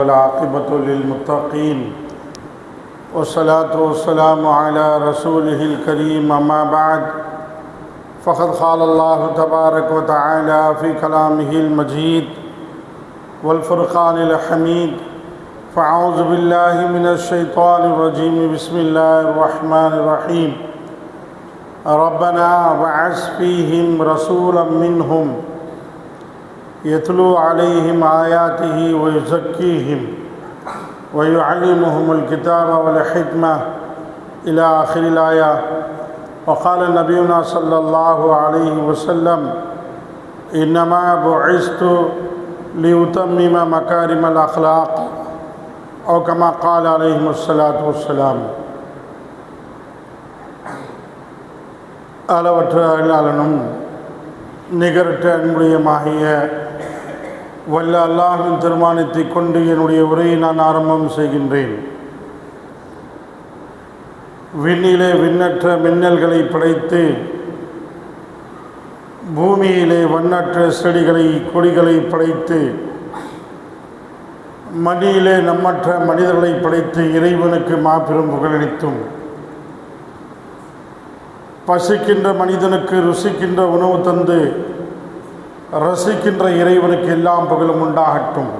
والعاقبة للمتقين والصلاة والسلام على رسوله الكريم أما بعد. فقد قال الله تبارك وتعالى في كلامه المجيد والفرقان الحميد. فأعوذ بالله من الشيطان الرجيم. بسم الله الرحمن الرحيم. ربنا وعز فيهم رسولا منهم يتلو عليهم آياته ويزكيهم ويعلمهم الكتاب والحكمة إلى آخر الآية وقال نبينا صلى الله عليه وسلم إنما بعثت لأتمم مكارم الأخلاق أو كما قال عليهم الصلاة والسلام அளவற்ற அருளாளனும் நிகரற்ற அன்புடையமாகிய வல்ல அல்லாஹின் தீர்மானத்தை கொண்டு என்னுடைய உரையை நான் ஆரம்பம் செய்கின்றேன். விண்ணிலே விண்ணற்ற மின்னல்களை படைத்து பூமியிலே வண்ணற்ற செடிகளை கொடிகளை படைத்து மணியிலே நம்மற்ற மனிதர்களை படைத்து இறைவனுக்கு மாபெரும் புகழளித்தும். பசிக்கின்ற மனிதனுக்கு ருசிக்கின்ற உணவு தந்து ரசிக்கின்ற இறைவனுக்கு எல்லாம் புகழும் உண்டாகட்டும்.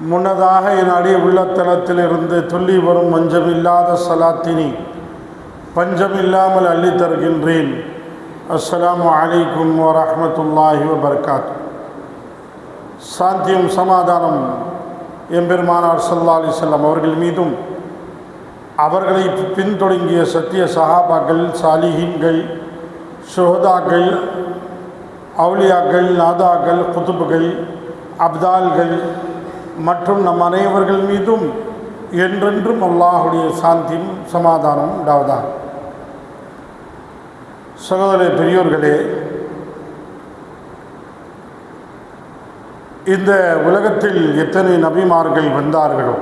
முன்னதாக என் அடி உள்ளத்தலத்திலிருந்து துள்ளி வரும் மஞ்சமில்லாத சலாத்தினி பஞ்சமில்லாமல் அள்ளித் தருகின்றேன். அஸ்லாம் வலைக்கும் வரமத்துல்லாஹி வபர்காத். சாந்தியும் சமாதானம் எம்பெருமானார் சல்லா அலி செல்லம் அவர்கள் மீதும் அவர்களை பின்தொடங்கிய சத்திய சஹாபாக்கள் சாலிஹீன்கள் சுஹதாக்கள் அவுலியாக்கள் நாதாக்கள் குத்துபுகள் அப்தால்கள் மற்றும் நம் அனைவர்கள் மீதும் என்றென்றும் அல்லாஹுடைய சாந்தியும் சமாதானம் உண்டாவதா? சகோதர பெரியோர்களே இந்த உலகத்தில் எத்தனை நபிமார்கள் வந்தார்களோ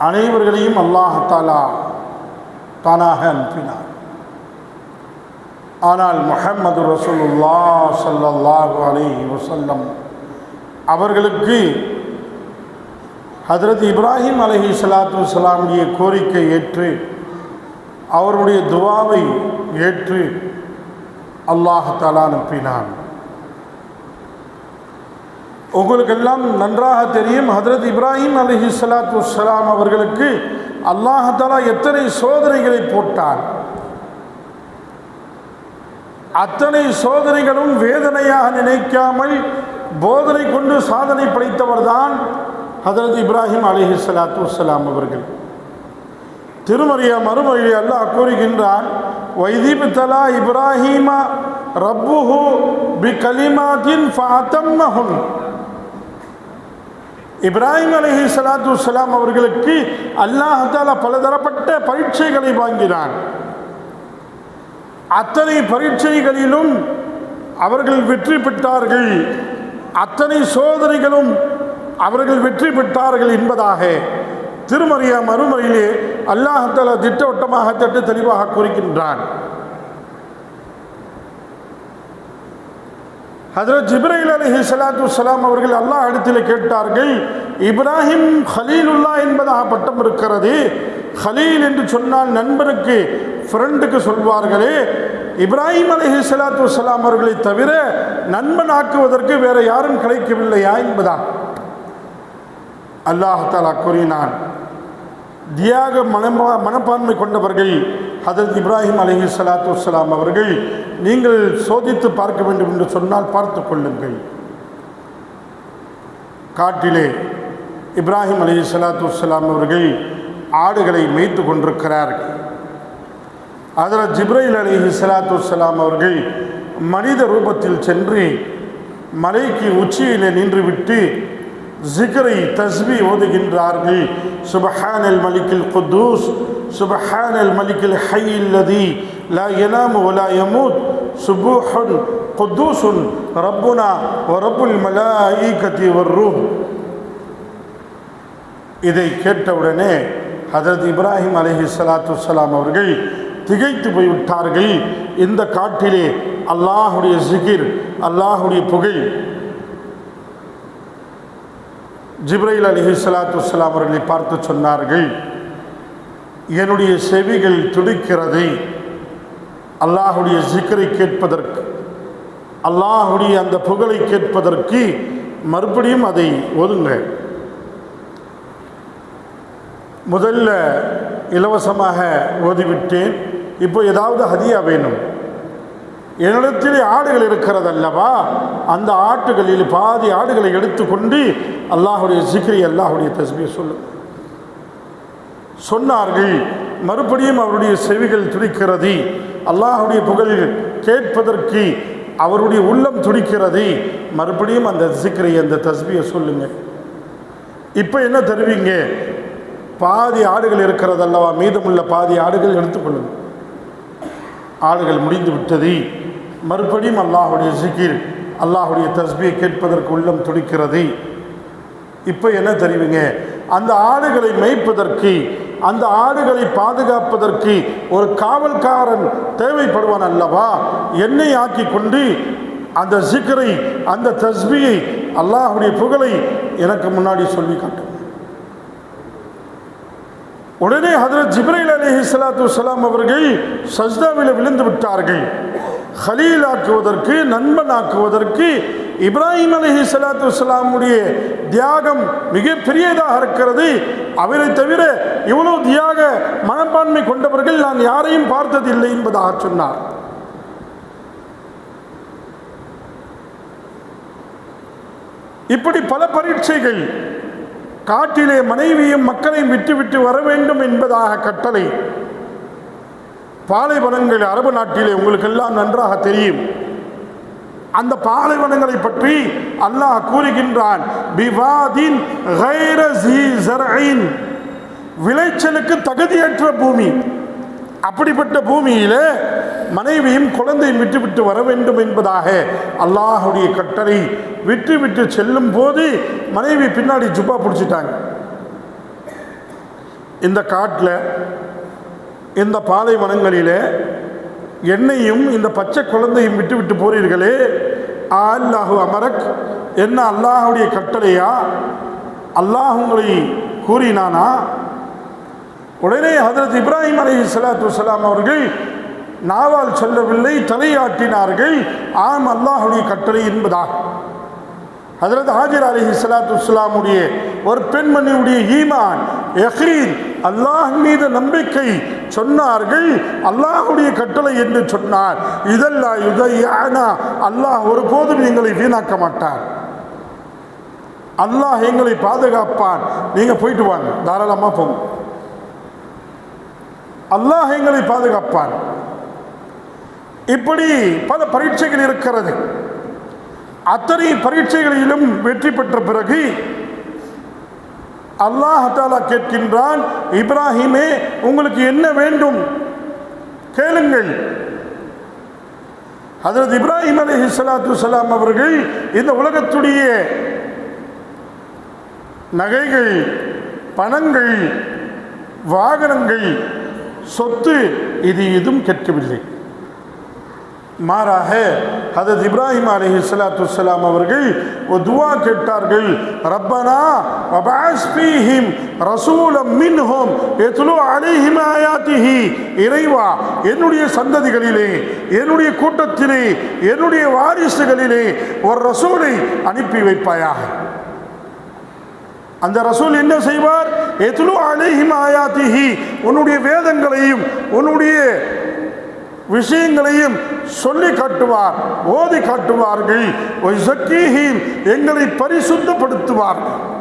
அனைவர்களையும் அல்லாஹாலா தானாக அனுப்பினார் ஆனால் முஹம்மது ரசூலுல்லா சல்லல்லாஹு அலி வசல்லம் அவர்களுக்கு ஹதரத் இப்ராஹிம் அலஹி சலாத்து வலாமுடைய கோரிக்கை ஏற்று அவருடைய துவாவை ஏற்று அல்லாஹாலா அனுப்பினான். உங்களுக்கெல்லாம் நன்றாக தெரியும் ஹதரத் இப்ராஹிம் அலஹி சலாத்து வலாம் அவர்களுக்கு அல்லாஹாலா எத்தனை சோதனைகளை போட்டான். அத்தனை சோதனைகளும் வேதனையாக நினைக்காமல் போதனை கொண்டு சாதனை படைத்தவர் தான் ஹதரத் இப்ராஹிம் அலிஹி சலாத்து வலாம் அவர்கள். திருமறைய மறுமொழி அல்லாஹ் கூறுகின்றான் வைதீப் தலா இப்ராஹிமா ரப்புஹு பி கலிமாத்தின் ஃபாத்தம்மஹுன் இப்ராஹிம் அலஹி சலாத்து வலாம் அவர்களுக்கு அல்லாஹால பலதரப்பட்ட பரீட்சைகளை வாங்கினான். அத்தனை பரீட்சைகளிலும் அவர்கள் வெற்றி பெற்றார்கள். அத்தனை சோதனைகளும் அவர்கள் வெற்றி பெற்றார்கள் என்பதாக திருமறையா மறுமறையிலே அல்லாஹால திட்டவட்டமாக தட்டு தெளிவாக கூறுகின்றான். ஹதரத் ஜிப்ரைல் அலஹி சலாத்து வலாம் அவர்கள் அல்லாஹ் இடத்தில் கேட்டார்கள் இப்ராஹிம் ஹலீலுல்லா என்பதாக பட்டம் இருக்கிறது. ஹலீல் என்று சொன்னால் நண்பனுக்கு ஃப்ரெண்டுக்கு சொல்வார்களே. இப்ராஹிம் அலஹி சலாத்து வலாம் அவர்களை தவிர நண்பன் ஆக்குவதற்கு வேற யாரும் கிடைக்கவில்லையா என்பதான் அல்லாஹாலா கூறினான். தியாக மனமா மனப்பான்மை கொண்டவர்கள் ஹதரத் இப்ராஹிம் அலஹி சலாத்து வலாம் அவர்கள் நீங்கள் சோதித்து பார்க்க வேண்டும் என்று சொன்னால் பார்த்து கொள்ளுங்கள். காட்டிலே இப்ராஹிம் அலி சலாத்து வலாம் அவர்கள் ஆடுகளை மேய்த்து கொண்டிருக்கிறார்கள் அதில் ஜிப்ரைல் அலி சலாத்து வலாம் அவர்கள் மனித ரூபத்தில் சென்று மலைக்கு உச்சியில் நின்றுவிட்டு ஜிகரை தஸ்பி ஓதுகின்றார்கள். சுபஹானல் மலிக்கில் குத்தூஸ் சுபஹானல் மலிக்கில் ஹையில்லதி லா எனாமு ஒலா யமூத். சுபூஹுன் குத்தூசுன் ரப்புனா வரப்புல் மலாயிகத்தி வர்ரூஹ் இதை கேட்டவுடனே ஹதரத் இப்ராஹிம் அலஹி சலாத்து வலாம் அவர்கள் திகைத்து போய்விட்டார்கள். இந்த காட்டிலே அல்லாஹுடைய ஜிகிர் அல்லாஹுடைய புகை. ஜிப்ரைல் அலிஹி சலாத்து வலாம் அவர்களை பார்த்து சொன்னார்கள் என்னுடைய செவிகள் துடிக்கிறது. அல்லாஹுடைய சிக்கரை கேட்பதற்கு அல்லாஹுடைய அந்த புகழை கேட்பதற்கு மறுபடியும் அதை ஒதுங்க. முதல்ல இலவசமாக ஓதிவிட்டேன். இப்போ ஏதாவது ஹதியா வேணும். என்னிடத்தில் ஆடுகள் இருக்கிறது அல்லவா அந்த ஆட்டுகளில் பாதி ஆடுகளை எடுத்துக்கொண்டு அல்லாஹுடைய சிக்ரி அல்லாஹுடைய தஸ்மியை சொல்லு. சொன்னார்கள் மறுபடியும் அவருடைய செவிகள் துடிக்கிறது. அல்லாஹுடைய புகழ் கேட்பதற்கு அவருடைய உள்ளம் துடிக்கிறது. மறுபடியும் அந்த சிக்ரி அந்த தஸ்மியை சொல்லுங்க. இப்போ என்ன தருவீங்க? பாதி ஆடுகள் இருக்கிறது அல்லவா மீதமுள்ள பாதி ஆடுகள் எடுத்துக்கொள்ளுங்க ஆடுகள் முடிந்து விட்டது. மறுபடியும் அல்லாஹுடைய சிக்கிர் அல்லாஹுடைய தஸ்பியை கேட்பதற்கு உள்ளம் துடிக்கிறது. இப்போ என்ன தெரிவிங்க அந்த ஆடுகளை மேய்ப்பதற்கு அந்த ஆடுகளை பாதுகாப்பதற்கு ஒரு காவல்காரன் தேவைப்படுவான் அல்லவா? என்னை ஆக்கி கொண்டு அந்த சிக்கரை அந்த தஸ்பியை அல்லாஹுடைய புகழை எனக்கு முன்னாடி சொல்லி காட்டும் உடனே ஹதரத் ஜிப்ரைல் அலி சலாத்து வலாம் அவர்கள் சஜ்தாவில் விழுந்து விட்டார்கள். ஹலீல் ஆக்குவதற்கு நண்பன் ஆக்குவதற்கு இப்ராஹிம் அலிஹி சலாத்து வலாமுடைய தியாகம் மிகப்பெரியதாக இருக்கிறது. அவரை தவிர இவ்வளவு தியாக மனப்பான்மை கொண்டவர்கள் நான் யாரையும் பார்த்ததில்லை என்பதாக சொன்னார். இப்படி பல பரீட்சைகள் காட்டிலே மனைவியும் மக்களையும் விட்டுவிட்டு வர வேண்டும் என்பதாக கட்டளை. பாலைவனங்கள் அரபு நாட்டிலே உங்களுக்கெல்லாம் நன்றாக தெரியும். அந்த பாலைவனங்களை பற்றி அல்லாஹ் கூறுகின்றான் விளைச்சலுக்கு தகுதியற்ற பூமி. அப்படிப்பட்ட பூமியிலே மனைவியும் குழந்தையும் விட்டுவிட்டு வர வேண்டும் என்பதாக அல்லாஹுடைய கட்டளை. விட்டு விட்டு செல்லும் போது மனைவி பின்னாடி ஜுப்பா பிடிச்சிட்டாங்க. இந்த காட்டில் இந்த பாலைவனங்களில் என்னையும் இந்த பச்சை குழந்தையும் விட்டு விட்டு போறீர்களே அல்லாஹு அமரக். என்ன அல்லாஹுடைய கட்டளையா? அல்லாஹ் உங்களை கூறினானா? உடனே ஹதரத் இப்ராஹிம் அலி சலாத்து வலாம் அவர்கள் நாவால் சொல்லவில்லை தலையாட்டினார்கள். ஆம் அல்லாஹுடைய கட்டளை என்பதாக ஹதரத் ஹாஜர் அலி சலாத்து வலாமுடைய ஒரு பெண்மணியுடைய ஈமான் எஹ்ரீன் அல்லாஹ் மீது நம்பிக்கை சொன்னார்கள். அல்லாஹுடைய கட்டளை என்று சொன்னார். இதெல்லாம் யுதையானா அல்லாஹ் ஒருபோதும் எங்களை வீணாக்க மாட்டார். அல்லாஹ் எங்களை பாதுகாப்பான். நீங்கள் போயிட்டு வாங்க. தாராளமாக போங்க. அல்லாஹ் எங்களை பாதுகாப்பான். இப்படி பல பரீட்சைகள் இருக்கிறது. அத்தனை பரீட்சைகளிலும் வெற்றி பெற்ற பிறகு அல்லாஹ் தாலா கேட்கின்றான் இப்ராஹிமே உங்களுக்கு என்ன வேண்டும்? கேளுங்கள். ஹதரத் இப்ராஹிம் அலி சலாத்து சலாம் அவர்கள் இந்த உலகத்துடைய நகைகள் பணங்கள் வாகனங்கள் சொத்து இது எதுவும் கேட்கவில்லை. மாறாக ஹதத் இப்ராஹிம் அலி சலாத்து வலாம் அவர்கள் ஒரு துவா கேட்டார்கள். ரப்பனா வபாஸ் ரசூலம் மின்ஹும் எத்லு அலைஹிம் ஆயாத்திஹி. இறைவா என்னுடைய சந்ததிகளிலே என்னுடைய கூட்டத்திலே என்னுடைய வாரிசுகளிலே ஒரு ரசூலை அனுப்பி வைப்பாயாக. அந்த ரசூல் என்ன செய்வார்? எத்லு அலைஹிம் ஆயாத்திஹி. உன்னுடைய வேதங்களையும் உன்னுடைய விஷயங்களையும் சொல்லி காட்டுவார் ஓதி காட்டுவார்கள். எங்களை பரிசுத்தப்படுத்துவார்கள்.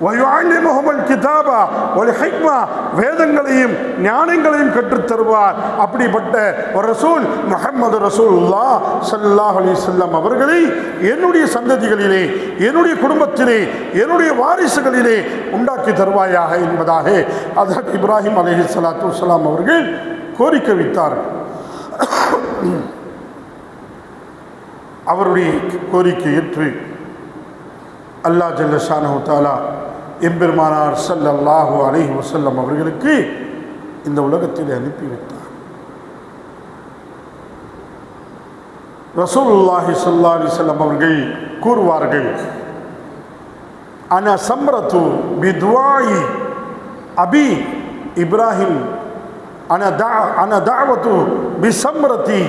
வயுஅல்லிமுஹுமுல் கிதாபா வல் ஹிக்மா வேதங்களையும் ஞானங்களையும் கற்றுத் தருவார் அப்படிப்பட்ட ஒரு ரசூல் முகமது ரசூல்லா சல்லாஹ் அலி செல்லம் அவர்களை என்னுடைய சந்ததிகளிலே என்னுடைய குடும்பத்திலே என்னுடைய வாரிசுகளிலே உண்டாக்கி தருவாயாக என்பதாக ஹஜ்ரத் இப்ராஹிம் அலைஹி சலாத்து சலாம் அவர்கள் கோரிக்கை வைத்தார்கள் அவருடைய கோரிக்கை ஏற்று அல்லாஹ் ஜல்லஷானு தாலா எம்பெருமானார் ஸல்லல்லாஹு அலஹி வசல்லம் அவர்களுக்கு இந்த உலகத்தில் அனுப்பி வைத்தார் ரசூலுல்லாஹி ஸல்லல்லாஹு அலைஹி செல்லம் அவர்கள் கூறுவார்கள் அன சம்ரத்து பித்வாயி அபி இப்ராஹிம் அன தா அன தாவத்து பிசம்ரதி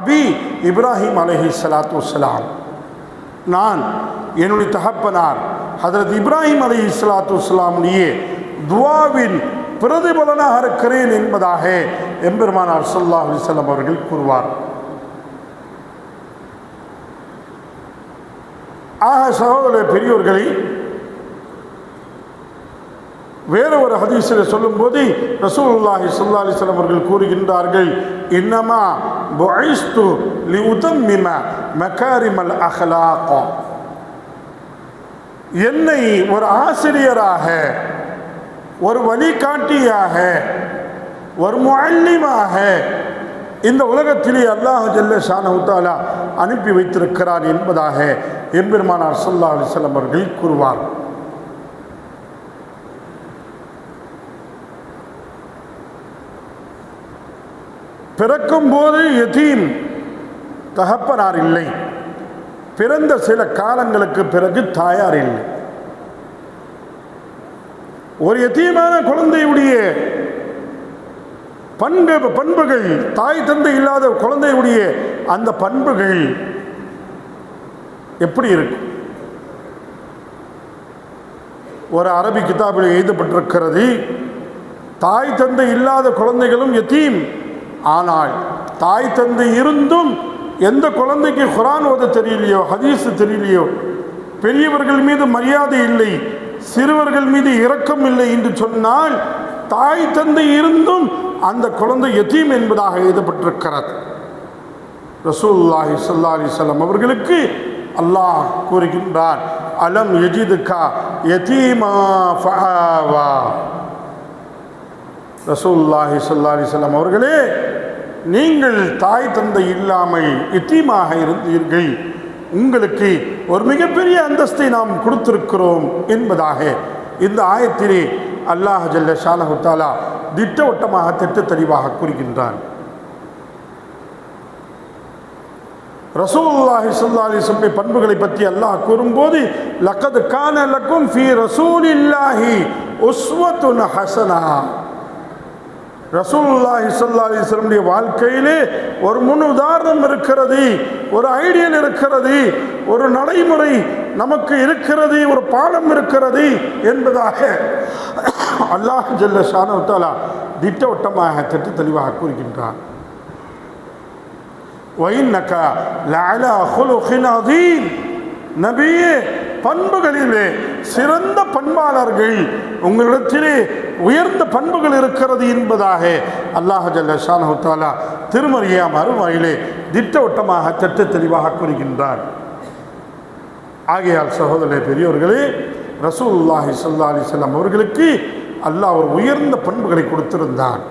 அபி இப்ராஹிம் அலைஹி சலாத்து சலாம் நான் என்னுடைய தகப்பனார் ஹதரத் இப்ராஹிம் அலி இஸ்லாத்து வஸ்லாமுடைய துவாவின் பிரதிபலனாக இருக்கிறேன் என்பதாக எம்பெருமானார் சொல்லா அலிசல்லாம் அவர்கள் கூறுவார். ஆக சகோதர பெரியோர்களை வேறு ஒரு ஹதீஸில் சொல்லும்போது ரசூலுல்லாஹி சுல்லா அலிஸ்லாம் அவர்கள் கூறுகின்றார்கள் இன்னமா பொய்ஸ்து லி உதம்மிம மகாரிமல் அஹ்லாக். என்னை ஒரு ஆசிரியராக ஒரு வழிகாட்டியாக ஒரு முஅல்லிமாக இந்த உலகத்திலே அல்லாஹ் ஜல்ல ஷானஹுத்தாலா அனுப்பி வைத்திருக்கிறார் என்பதாக எம்பெருமானார் ஸல்லல்லாஹு அலிஸ்லாம் அவர்கள் கூறுவார் பிறக்கும் போது எதீம் தகப்பனார் இல்லை பிறந்த சில காலங்களுக்கு பிறகு தாயார் இல்லை ஒரு எத்தீமான குழந்தையுடைய பண்பு பண்புகள் தாய் தந்தை இல்லாத குழந்தையுடைய அந்த பண்புகள் எப்படி இருக்கும்? ஒரு அரபி கிதாபில் எழுதப்பட்டிருக்கிறது தாய் தந்தை இல்லாத குழந்தைகளும் எத்தீம் ஆனால் தாய் தந்தை இருந்தும் எந்த குழந்தைக்கு குரான் ஓத தெரியலையோ ஹதீஸ் தெரியலையோ பெரியவர்கள் மீது மரியாதை இல்லை சிறுவர்கள் மீது இரக்கம் இல்லை என்று சொன்னால் தாய் தந்தை இருந்தும் அந்த குழந்தை எத்தீம் என்பதாக எழுதப்பட்டிருக்கிறது. ரசூல்லாஹி சல்லா அலைஹி அவர்களுக்கு அல்லாஹ் கூறுகின்றார் அலம் யஜிதுகா யதீமா ரசூல்லாஹி ரசூலுல்லாஹி ஸல்லல்லாஹு அவர்களே நீங்கள் தாய் தந்தை இல்லாமல் எத்தீமாக இருந்தீர்கள். உங்களுக்கு ஒரு மிகப்பெரிய அந்தஸ்தை நாம் கொடுத்திருக்கிறோம் என்பதாக இந்த ஆயத்திலே அல்லாஹ் ஜல்ல ஷாலஹுத்தாலா திட்டவட்டமாக திட்ட தெளிவாக கூறுகின்றான். ரசூல்லாஹி சொல்லா அலைஹி பண்புகளை பற்றி அல்லாஹ் கூறும்போது லக்கது கான லக்கும் ஃபி ரசூலில்லாஹி உஸ்வத்துன் ஹசனா. ரசூல்லா இசல்லா அலிஸ்லமுடைய வாழ்க்கையிலே ஒரு முன் உதாரணம் இருக்கிறது ஒரு ஐடியல் இருக்கிறது ஒரு நடைமுறை நமக்கு இருக்கிறது ஒரு பாடம் இருக்கிறது என்பதாக அல்லாஹ் ஜல்ல ஷானவத்தாலா திட்டவட்டமாக திட்ட தெளிவாக கூறுகின்றான் நபியே பண்புகளிலே சிறந்த பண்பாளர்கள் உங்களிடத்திலே உயர்ந்த பண்புகள் இருக்கிறது என்பதாக அல்லாஹ் ஜல்ல ஷானஹு தாலா திருமறியா மறுவாயிலே திட்டவட்டமாக திட்ட தெளிவாக கூறுகின்றார். ஆகையால் சகோதர பெரியோர்களே ரசூல்லாஹி ஸல்லல்லாஹு அலிசல்லாம் அவர்களுக்கு அல்லாஹ் ஒரு உயர்ந்த பண்புகளை கொடுத்திருந்தான்.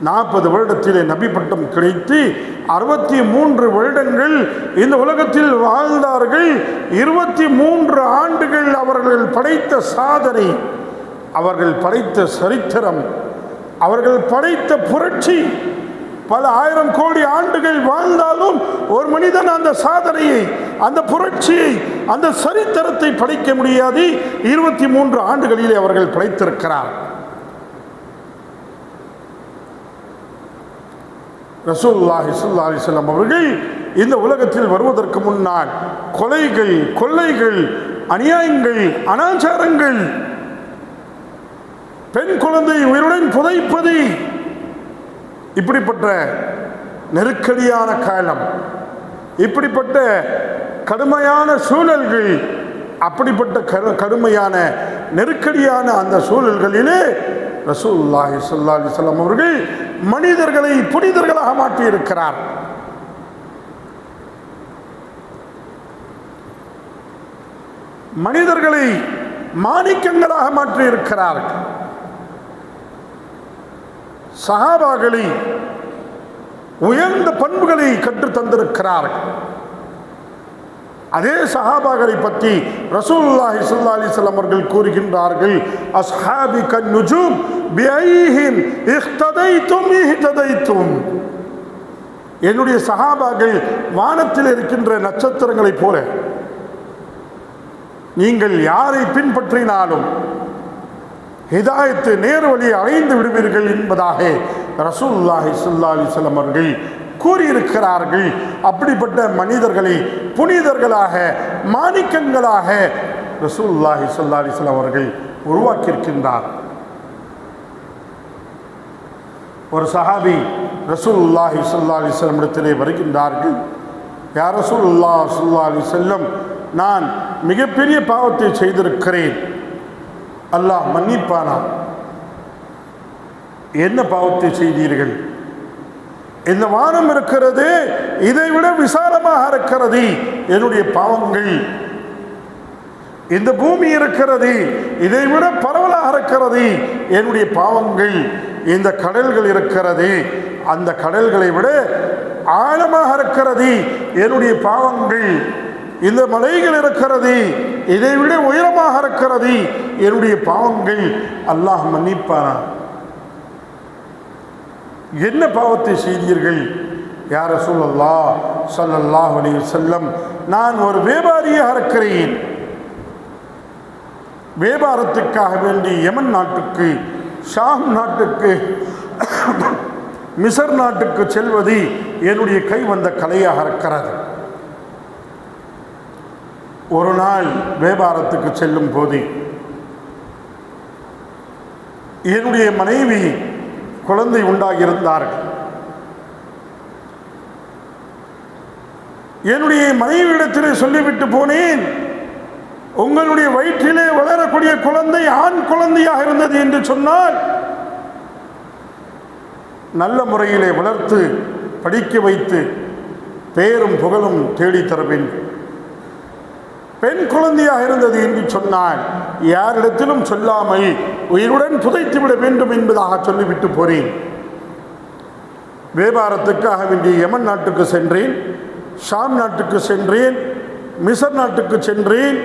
நாற்பது வருடத்திலே நபி பட்டம் கிடைத்து அறுபத்தி மூன்று வருடங்கள் இந்த உலகத்தில் வாழ்ந்தார்கள். இருபத்தி மூன்று ஆண்டுகள் அவர்கள் படைத்த சாதனை அவர்கள் படைத்த சரித்திரம் அவர்கள் படைத்த புரட்சி. பல ஆயிரம் கோடி ஆண்டுகள் வாழ்ந்தாலும் ஒரு மனிதன் அந்த சாதனையை அந்த புரட்சியை அந்த சரித்திரத்தை படைக்க முடியாது. இருபத்தி மூன்று ஆண்டுகளிலே அவர்கள் படைத்திருக்கிறார். ரசூல்லாஹி சுல்லா அலிஸ்லாம் அவர்கள் இந்த உலகத்தில் வருவதற்கு முன்னால் கொலைகள் கொள்ளைகள் அநியாயங்கள் அனாச்சாரங்கள் பெண் குழந்தை உயிருடன் புதைப்பது இப்படிப்பட்ட நெருக்கடியான காலம் இப்படிப்பட்ட கடுமையான சூழல்கள் அப்படிப்பட்ட கடுமையான நெருக்கடியான அந்த சூழல்களிலே ரசூல்லாஹி சொல்லா அலிசல்லாம் அவர்கள் மனிதர்களை புனிதர்களாக மாற்றியிருக்கிறார். மனிதர்களை மாணிக்கங்களாக மாற்றியிருக்கிறார் சஹாபாகளை உயர்ந்த பண்புகளை கற்றுத் தந்திருக்கிறார்கள் அதே சஹாபாக்களை பற்றி ரசூல்லாஹி சுல்லா அலைஹி அவர்கள் கூறுகின்றார்கள் அஸ்ஹாபி கன் நுஜூம் இஹ்ததைத்தும் இஹ்ததைத்தும் என்னுடைய சகாபாக்கள் வானத்தில் இருக்கின்ற நட்சத்திரங்களைப் போல நீங்கள் யாரை பின்பற்றினாலும் ஹிதாயத்து நேர் வழி அடைந்து விடுவீர்கள் என்பதாக ரசூல்லாஹி சுல்லா அலைஹி அவர்கள் கூறியிருக்கிறார்கள். அப்படிப்பட்ட மனிதர்களை புனிதர்களாக மாணிக்கங்களாக ரசூல்லாஹி சொல்லா அலிஸ்லாம் அவர்கள் உருவாக்கியிருக்கின்றார். ஒரு சஹாபி ரசூல்லாஹி சொல்லா அலிஸ்லம் இடத்திலே வருகின்றார்கள். யார் ரசூல்லா ஸல்லல்லாஹு அலி செல்லம் நான் மிகப்பெரிய பாவத்தை செய்திருக்கிறேன். அல்லாஹ் மன்னிப்பானா என்ன பாவத்தை செய்தீர்கள்? இந்த வானம் இருக்கிறது இதை விட விசாலமாக இருக்கிறது. என்னுடைய பாவங்கள். இந்த பூமி இருக்கிறது இதை விட பரவலாக இருக்கிறது. என்னுடைய பாவங்கள். இந்த கடல்கள் இருக்கிறது அந்த கடல்களை விட ஆழமாக இருக்கிறது. என்னுடைய பாவங்கள். இந்த மலைகள் இருக்கிறது இதை விட உயரமாக இருக்கிறது. என்னுடைய பாவங்கள். அல்லாஹ் மன்னிப்பானா என்ன பாவத்தை செய்தீர்கள்? யார சொல்லல்லா சொல்லல்லா அலைஹி செல்லம் நான் ஒரு வியாபாரியாக இருக்கிறேன் வியாபாரத்துக்காக வேண்டி யமன் நாட்டுக்கு ஷாம் நாட்டுக்கு மிசர் நாட்டுக்கு செல்வது என்னுடைய கை வந்த கலையாக இருக்கிறது. ஒரு நாள் வியாபாரத்துக்கு செல்லும் போது என்னுடைய மனைவி குழந்தை உண்டாகியிருந்தார்கள் என்னுடைய மனைவியிடத்திலே சொல்லிவிட்டு போனேன் உங்களுடைய வயிற்றிலே வளரக்கூடிய குழந்தை ஆண் குழந்தையாக இருந்தது என்று சொன்னால் நல்ல முறையிலே வளர்த்து படிக்க வைத்து பேரும் புகழும் தேடித்தர வேண்டும். பெண் குழந்தையாக இருந்தது என்று சொன்னால் யாரிடத்திலும் சொல்லாமல் உயிருடன் புதைத்து விட வேண்டும் என்பதாக சொல்லிவிட்டு போறேன். வியாபாரத்துக்காக வேண்டிய யமன் நாட்டுக்கு சென்றேன் ஷாம் நாட்டுக்கு சென்றேன் மிசர் நாட்டுக்கு சென்றேன்.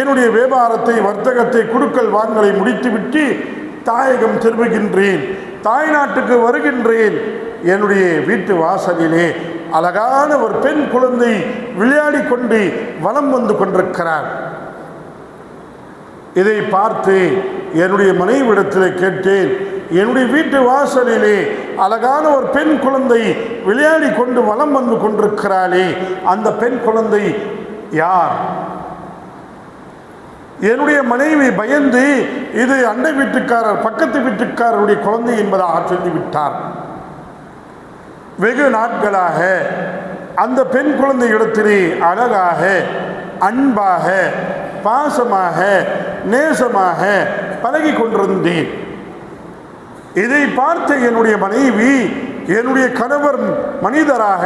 என்னுடைய வியாபாரத்தை வர்த்தகத்தை குடுக்கல் வாங்கலை முடித்துவிட்டு தாயகம் திரும்புகின்றேன் தாய் நாட்டுக்கு வருகின்றேன். என்னுடைய வீட்டு வாசலிலே அழகான ஒரு பெண் குழந்தை விளையாடி கொண்டு வலம் வந்து கொண்டிருக்கிறார் இதை பார்த்து என்னுடைய மனைவிடத்திலே கேட்டேன். என்னுடைய வீட்டு வாசலிலே அழகான ஒரு பெண் குழந்தை விளையாடி கொண்டு வலம் வந்து கொண்டிருக்கிறாளே. அந்த பெண் குழந்தை யார்? என்னுடைய மனைவி பயந்து இது அண்டை வீட்டுக்காரர் பக்கத்து வீட்டுக்காரருடைய குழந்தை என்பதாக சொல்லிவிட்டார் வெகு நாட்களாக அந்த பெண் குழந்தை இடத்திலே அழகாக அன்பாக பாசமாக நேசமாக பழகி கொண்டிருந்தேன். இதை பார்த்த என்னுடைய மனைவி என்னுடைய கணவர் மனிதராக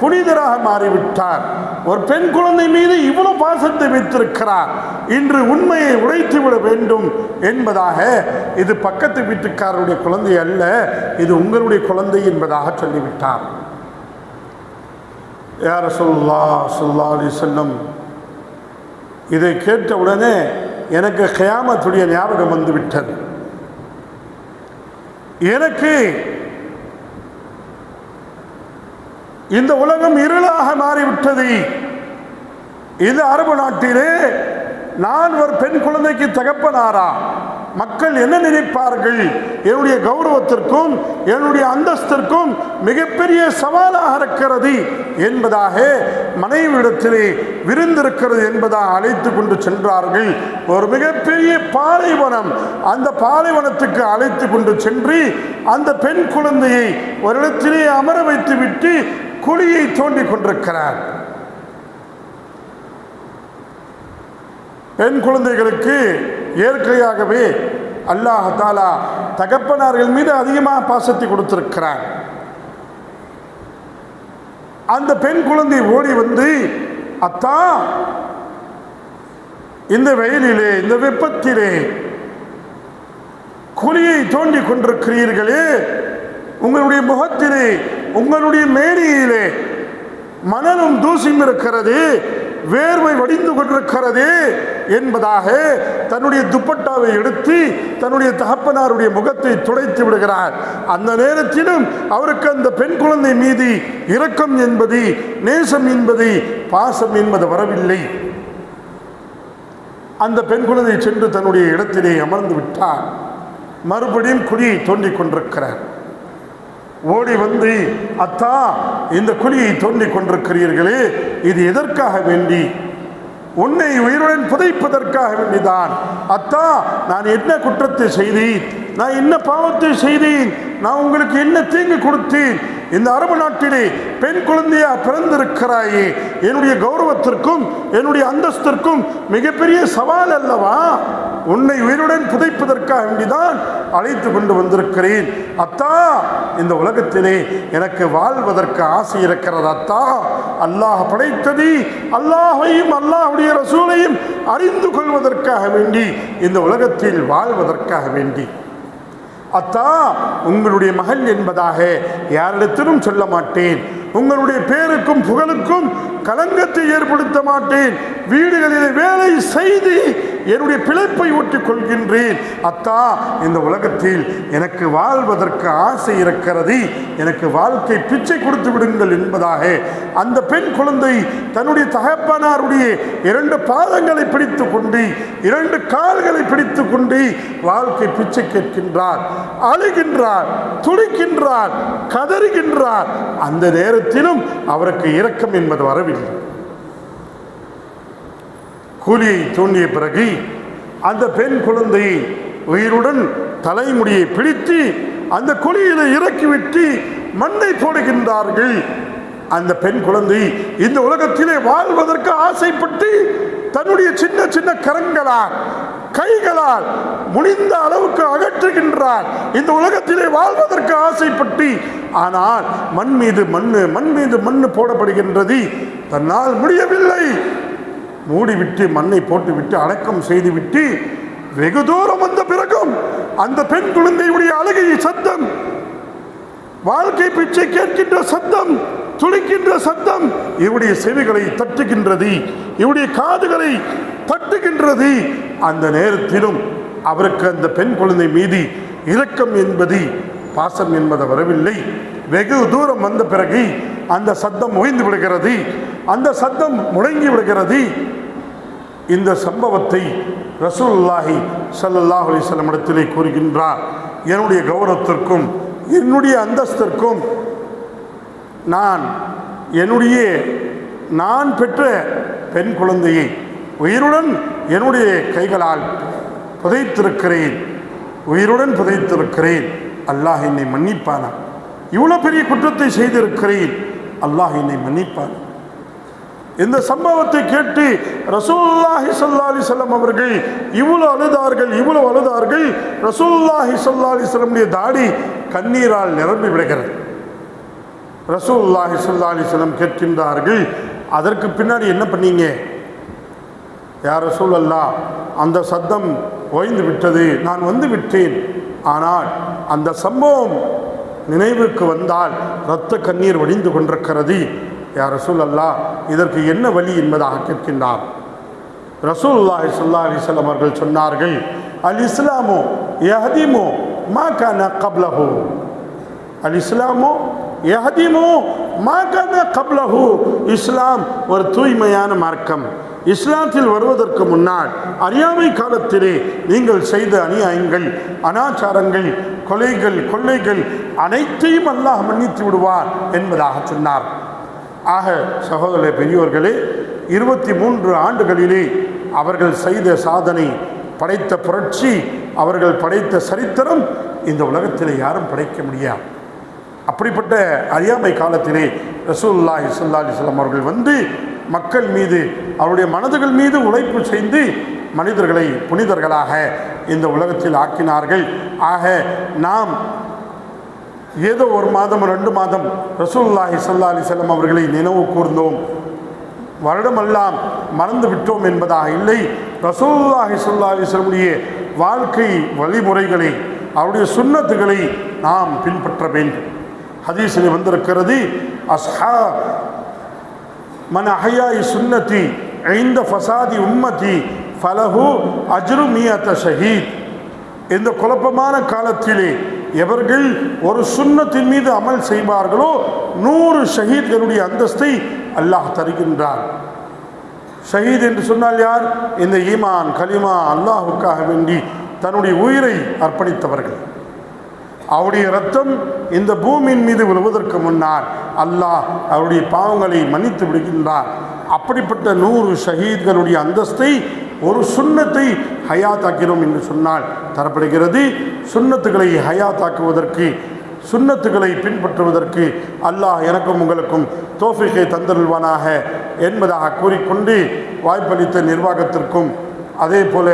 புனிதராக மாறிவிட்டார். ஒரு பெண் குழந்தை மீது இவ்வளவு பாசத்தை வைத்திருக்கிறார். இன்று உண்மையை உடைத்து விட வேண்டும் என்பதாக இது பக்கத்து வீட்டுக்காரருடைய குழந்தை அல்ல இது உங்களுடைய குழந்தை என்பதாக சொல்லிவிட்டார். யார சொல்லா சொல்லா அலி செல்லம் இதை கேட்ட உடனே எனக்கு கயாமத்துடைய ஞாபகம் வந்து விட்டது எனக்கு இந்த உலகம் இருளாக மாறிவிட்டது. இது அரபு நாட்டிலே நான் ஒரு பெண் குழந்தைக்கு தகப்பனாரா? மக்கள் என்ன நினைப்பார்கள்? என்னுடைய கௌரவத்திற்கும் என்னுடைய அந்தஸ்திற்கும் மிகப்பெரிய சவாலாக இருக்கிறது என்பதாக மனைவியிடத்திலே விருந்திருக்கிறது என்பதாக அழைத்து கொண்டு சென்றார்கள். ஒரு மிகப்பெரிய பாலைவனம் அந்த பாலைவனத்துக்கு அழைத்து கொண்டு சென்று அந்த பெண் குழந்தையை ஒரு இடத்திலே அமர வைத்து விட்டு குழியை தோண்டி கொண்டிருக்கிறார். பெண் குழந்தைகளுக்கு இயற்கையாகவே அல்லாஹ் தாலா தகப்பனார்கள் மீது அதிகமாக பாசத்தை கொடுத்திருக்கிறார். அந்த பெண் குழந்தை ஓடி வந்து அத்தா இந்த வெயிலிலே இந்த வெப்பத்திலே குழியை தோண்டி கொண்டிருக்கிறீர்களே உங்களுடைய முகத்திலே உங்களுடைய மேடையிலே மணலும் தூசியும் இருக்கிறது வேர்வை வடிந்து கொண்டிருக்கிறதே என்பதாக தன்னுடைய துப்பட்டாவை எடுத்து தன்னுடைய தகப்பனாருடைய முகத்தை துடைத்து விடுகிறார். அந்த நேரத்திலும் அவருக்கு அந்த பெண் குழந்தை மீது இரக்கம் என்பது நேசம் என்பது பாசம் என்பது வரவில்லை. அந்த பெண் குழந்தை சென்று தன்னுடைய இடத்திலே அமர்ந்து விட்டார். மறுபடியும் குழியை தோண்டிக் கொண்டிருக்கிறார். ஓடி வந்து அத்தா இந்த குழியை தோண்டிக் கொண்டிருக்கிறீர்களே இது எதற்காக வேண்டி? உன்னை உயிருடன் புதைப்பதற்காக வேண்டிதான். அத்தா நான் என்ன குற்றத்தை செய்தேன்? நான் என்ன பாவத்தை செய்தேன்? நான் உங்களுக்கு என்ன தீங்கு கொடுத்தேன்? இந்த அரபு நாட்டிலே பெண் குழந்தையா பிறந்திருக்கிறாயே. என்னுடைய கௌரவத்திற்கும் என்னுடைய அந்தஸ்திற்கும் மிகப்பெரிய சவால் அல்லவா? உன்னை உயிருடன் புதைப்பதற்காக வேண்டிதான் அழைத்து கொண்டு வந்திருக்கிறேன். அத்தா இந்த உலகத்திலே எனக்கு வாழ்வதற்கு ஆசை இருக்கிறது அத்தா. அல்லாஹ் படைத்தது அல்லாஹையும் அல்லாஹுடைய ரசூலையும் அறிந்து கொள்வதற்காக வேண்டி இந்த உலகத்தில் வாழ்வதற்காக வேண்டி. அத்தா உங்களுடைய மகள் என்பதாக யாரிடத்திலும் சொல்ல மாட்டேன். உங்களுடைய பேருக்கும் புகழுக்கும் கலங்கத்தை ஏற்படுத்த மாட்டேன். வீடுகளில் வேலை செய்து என்னுடைய பிழைப்பை ஒட்டிக் கொள்கின்றேன் அத்தா இந்த உலகத்தில் எனக்கு வாழ்வதற்கு ஆசை இருக்கிறது. எனக்கு வாழ்க்கை பிச்சை கொடுத்து விடுங்கள் என்பதாக. அந்த பெண் குழந்தை தன்னுடைய தகப்பனாருடைய இரண்டு பாதங்களை பிடித்து கொண்டு இரண்டு கால்களை பிடித்து கொண்டு வாழ்க்கை பிச்சை கேட்கின்றார். அழுகின்றார் துடிக்கின்றார் கதறுகின்றார். அந்த நேரத்திலும் அவருக்கு இரக்கம் என்பது வரவில்லை. கூலியை தோண்டிய பிறகு அந்த பெண் குழந்தையை உயிருடன் தலைமுடியை பிடித்து அந்த குழியில இறக்கிவிட்டு மண்ணை போடுகின்றார்கள். அந்த பெண் குழந்தை இந்த உலகத்திலே வாழ்வதற்கு ஆசைப்பட்டு தன்னுடைய சின்ன சின்ன கரங்களால் கைகளால் முடிந்த அளவுக்கு அகற்றுகின்றார். இந்த உலகத்திலே வாழ்வதற்கு ஆசைப்பட்டு ஆனால் மண் மீது மண்ணு மண் மீது மண்ணு போடப்படுகின்றது. தன்னால் முடியவில்லை. மூடிவிட்டு மண்ணை போட்டுவிட்டு அடக்கம் செய்துவிட்டு வெகு தூரம் வந்த பிறகும் அந்த பெண் குழந்தையுடைய அழுகை சத்தம் வாழ்க்கை பிச்சை கேட்கின்ற சத்தம் துளிக்கின்ற சத்தம் இவருடைய செவிகளை தட்டுகின்றது இவருடைய காதுகளை தட்டுகின்றது. அந்த நேரத்திலும் அவருக்கு அந்த பெண் குழந்தை மீது இரக்கம் என்பது பாசம் என்பது வரவில்லை. வெகு தூரம் வந்த பிறகு அந்த சத்தம் ஓய்ந்து விடுகிறது. அந்த சத்தம் முடங்கி விடுகிறது. இந்த சம்பவத்தை ரசூல்லாஹி சல்லாஹ் அலிஸ்லம் இடத்திலே கூறுகின்றார். என்னுடைய கௌரவத்திற்கும் என்னுடைய அந்தஸ்திற்கும் நான் என்னுடைய நான் பெற்ற பெண் குழந்தையை உயிருடன் என்னுடைய கைகளால் புதைத்திருக்கிறேன். உயிருடன் புதைத்திருக்கிறேன். அல்லாஹ் என்னை மன்னிப்பானா? இவ்வளோ பெரிய குற்றத்தை செய்திருக்கிறேன். அல்லாஹ் என்னை மன்னிப்பார். இந்த சம்பவத்தை கேட்டு ரசூல்லாஹி சல்லா அலைஹி அவர்கள் இவ்வளவு அழுதார்கள் இவ்வளவு அழுதார்கள். ரசூல்லாஹி ஸல்லல்லாஹு அலைஹி தாடி கண்ணீரால் நிரம்பி விடுகிறது ரசூல்லாஹி ஸல்லல்லாஹு அலைஹி கேட்கின்றார்கள் அதற்கு பின்னாடி என்ன பண்ணீங்க? யார் ரசூல் அந்த சத்தம் ஓய்ந்து விட்டது நான் வந்து விட்டேன். ஆனால் அந்த சம்பவம் நினைவுக்கு வந்தால் இரத்த கண்ணீர் வடிந்து கொண்டிருக்கிறது. யார் ரசூல் இதற்கு என்ன வழி என்பதாக கேட்கின்றார். ரசூலுல்லாஹி ஸல்லல்லாஹு அலிஸ்லாம் அவர்கள் சொன்னார்கள் அல் இஸ்லாமோ எஹதிமோ மா கான கப்லஹு அல் இஸ்லாமோ எஹதிமோ மா கான கப்லஹு இஸ்லாம் ஒரு தூய்மையான மார்க்கம். இஸ்லாத்தில் வருவதற்கு முன்னால் அறியாமை காலத்திலே நீங்கள் செய்த அநியாயங்கள் அனாச்சாரங்கள் கொலைகள் கொள்ளைகள் அனைத்தையும் அல்லாஹ் மன்னித்து விடுவார் என்பதாக சொன்னார். ஆக சகோதர பெரியோர்களே இருபத்தி மூன்று ஆண்டுகளிலே அவர்கள் செய்த சாதனை படைத்த புரட்சி அவர்கள் படைத்த சரித்திரம் இந்த உலகத்தில் யாரும் படைக்க முடியாது அப்படிப்பட்ட அறியாமை காலத்திலே ரசூல்லாஹி ஸல்லல்லாஹு அலைஹி அவர்கள் வந்து மக்கள் மீது அவருடைய மனதுகள் மீது உழைப்பு செய்து மனிதர்களை புனிதர்களாக இந்த உலகத்தில் ஆக்கினார்கள். ஆக நாம் ஏதோ ஒரு மாதம் ரெண்டு மாதம் ரசூல்லாஹி சல்லா அலி செல்லம் அவர்களை நினைவு கூர்ந்தோம். வருடமெல்லாம் மறந்து விட்டோம் என்பதாக இல்லை. ரசூல்லாஹி சல்லா அலி செல்லமுடைய வாழ்க்கை வழிமுறைகளை அவருடைய சுண்ணத்துகளை நாம் பின்பற்ற வேண்டும். ஹதீஸில் வந்திருக்கிறது அஸ்ஹா மன அஹையாய் சுன்னத்தி ஐந்த ஃபசாதி உம்மதி ஃபலஹு அஜ்ரு மியத்த ஷஹீத். இந்த குழப்பமான காலத்திலே எவர்கள் ஒரு சுன்னத்தின் மீது அமல் செய்வார்களோ நூறு ஷஹீத்களுடைய அந்தஸ்தை அல்லாஹ் தருகின்றார் ஷஹீத் என்று சொன்னால் யார்? இந்த ஈமான் கலிமா அல்லாஹுக்காக வேண்டி தன்னுடைய உயிரை அர்ப்பணித்தவர்கள். அவருடைய ரத்தம் இந்த பூமியின் மீது விழுவதற்கு முன்னால் அல்லாஹ் அவருடைய பாவங்களை மன்னித்து விடுகின்றார் அப்படிப்பட்ட நூறு ஷஹீத்களுடைய அந்தஸ்தை ஒரு சுண்ணத்தை ஹயாத்தாக்கிறோம் என்று சொன்னால் தரப்படுகிறது. சுன்னத்துகளை ஹயாத்தாக்குவதற்கு சுண்ணத்துகளை பின்பற்றுவதற்கு அல்லாஹ் எனக்கும் உங்களுக்கும் தோஃபிகை தந்தருள்வானாக என்பதாக கூறிக்கொண்டு வாய்ப்பளித்த நிர்வாகத்திற்கும் அதே போல